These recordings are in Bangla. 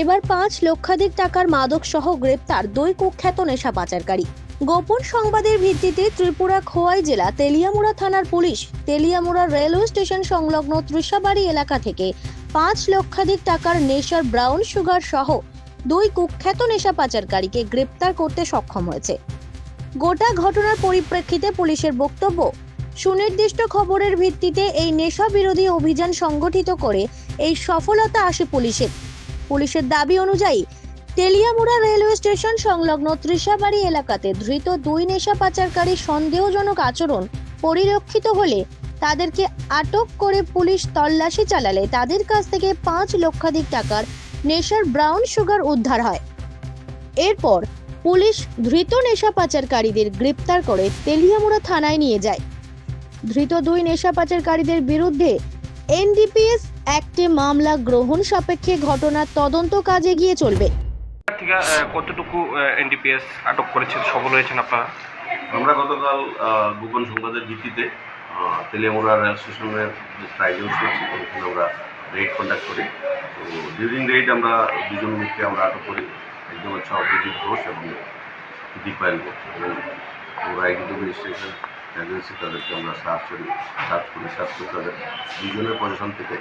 এবার পাঁচ লক্ষাধিক টাকার মাদক সহ গ্রেপ্তার দুই কুখ্যাত নেশা পাচারকারী। গোপন সংবাদের ভিত্তিতে ত্রিপুরা খোয়াই জেলা তেলিয়ামুড়া থানার পুলিশ তেলিয়ামুড়া রেলওয়ে স্টেশন সংলগ্ন তৃষাবাড়ি এলাকা থেকে পাঁচ লক্ষাধিক টাকার নেশার ব্রাউন সুগার সহ দুই কুখ্যাত নেশা পাচারকারীকে গ্রেপ্তার করতে সক্ষম হয়েছে। গোটা ঘটনার পরিপ্রেক্ষিতে পুলিশের বক্তব্য, সুনির্দিষ্ট খবরের ভিত্তিতে এই নেশা বিরোধী অভিযান সংগঠিত করে এই সফলতা আসে পুলিশের। পুলিশের দাবি অনুযায়ী, তেলিয়ামুড়া রেলওয়ে স্টেশন সংলগ্ন ত্রিশাবাড়ি এলাকাতে ধৃত দুই নেশা পাচারকারী সন্দেহজনক আচরণ পরিলক্ষিত হলে তাদেরকে আটক করে পুলিশ তল্লাশি চালালে তাদের কাছ থেকে পাঁচ লক্ষাধিক টাকার নেশার ব্রাউন সুগার উদ্ধার হয়। এরপর পুলিশ ধৃত নেশা পাচারকারীদের গ্রেপ্তার করে তেলিয়ামুড়া থানায় নিয়ে যায়। ধৃত দুই নেশা পাচারকারীদের বিরুদ্ধে এনডিপিএস অ্যাক্টে মামলা গ্রহণ সাপেক্ষে ঘটনার তদন্ত কাজে গিয়ে চলবে। থেকে কতটুকু এনডিপিএস আটক করেছেন সফল হয়েছেন আপনারা? আমরা গতকাল গোপন সংবাদের ভিত্তিতে তেলিয়ামুড়া রেল স্টেশনের যে ট্রাইজেল ছিল ওখানে আমরা রেড কন্ডাক্ট করি। তো ডিউরিং রেড আমরা দুজন লোককে আমরা আটক করি। একজন হচ্ছে অভিজিৎ ঘোষ এবং দীপায়ন ঘোষ। এবং এক্সিকিউটিভ রেজিস্ট্রেশন এজেন্সি তাদেরকে আমরা সার্চ করি সার্চ করি, সার্চ করে তাদের দুজনের পজিশন থেকে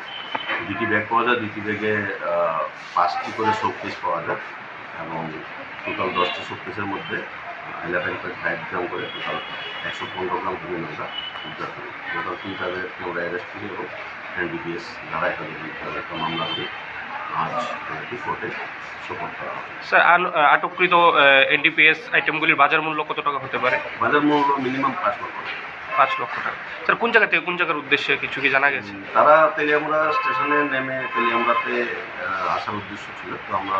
দুটি ব্যাগ পাওয়া যায়। দুটি ব্যাগে পাঁচটি করে শোকেস পাওয়া যায় এবং টোটাল দশটি শোকেসের মধ্যে ইলেভেন পয়েন্ট ফাইভ গ্রাম করে টোটাল একশো পনেরো গ্রাম হিরোইন আমরা উদ্ধার করি। টোটাল তিন তাদেরকে আমরা অ্যারেস্ট করি এবং এনডিপিএস ধারায় তাদের একটা মামলা করে আজ কোর্টে সোপর করা হবে স্যার আটককৃত এনডিপিএস আইটেমগুলির বাজার মূল্য কত টাকা হতে পারে বাজার মূল্য মিনিমাম পাঁচ লক্ষ টাকা। পাঁচ লক্ষ টাকা স্যার কোন জায়গা থেকে কোন জায়গার উদ্দেশ্যে কিছু কি জানা গেছে তারা তেলিয়ামুড়া স্টেশনে নেমে তেলিয়ামুড়াতে আসার উদ্দেশ্য ছিল তো আমরা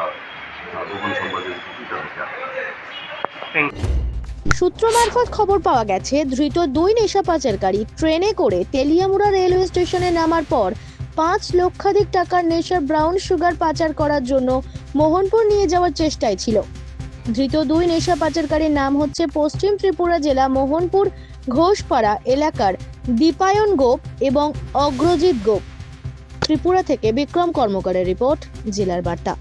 গোপন। থ্যাংক সূত্র মারফত খবর পাওয়া গেছে ধৃত দুই নেশা পাচারকারী ট্রেনে করে তেলিয়ামুড়া রেলওয়ে স্টেশনে নামার পর পাঁচ লক্ষাধিক টাকার নেশার ব্রাউন সুগার পাচার করার জন্য মোহনপুর নিয়ে যাওয়ার চেষ্টায় ছিল। ধৃত দুই নেশা পাচারকারীর নাম হচ্ছে পশ্চিম ত্রিপুরা জেলা মোহনপুর, ঘোষপাড়া এলাকার দীপায়ন গোপ এবং অগ্রজিৎ গোপ। ত্রিপুরা থেকে বিক্রম কর্মকারের রিপোর্ট, জেলার বার্তা।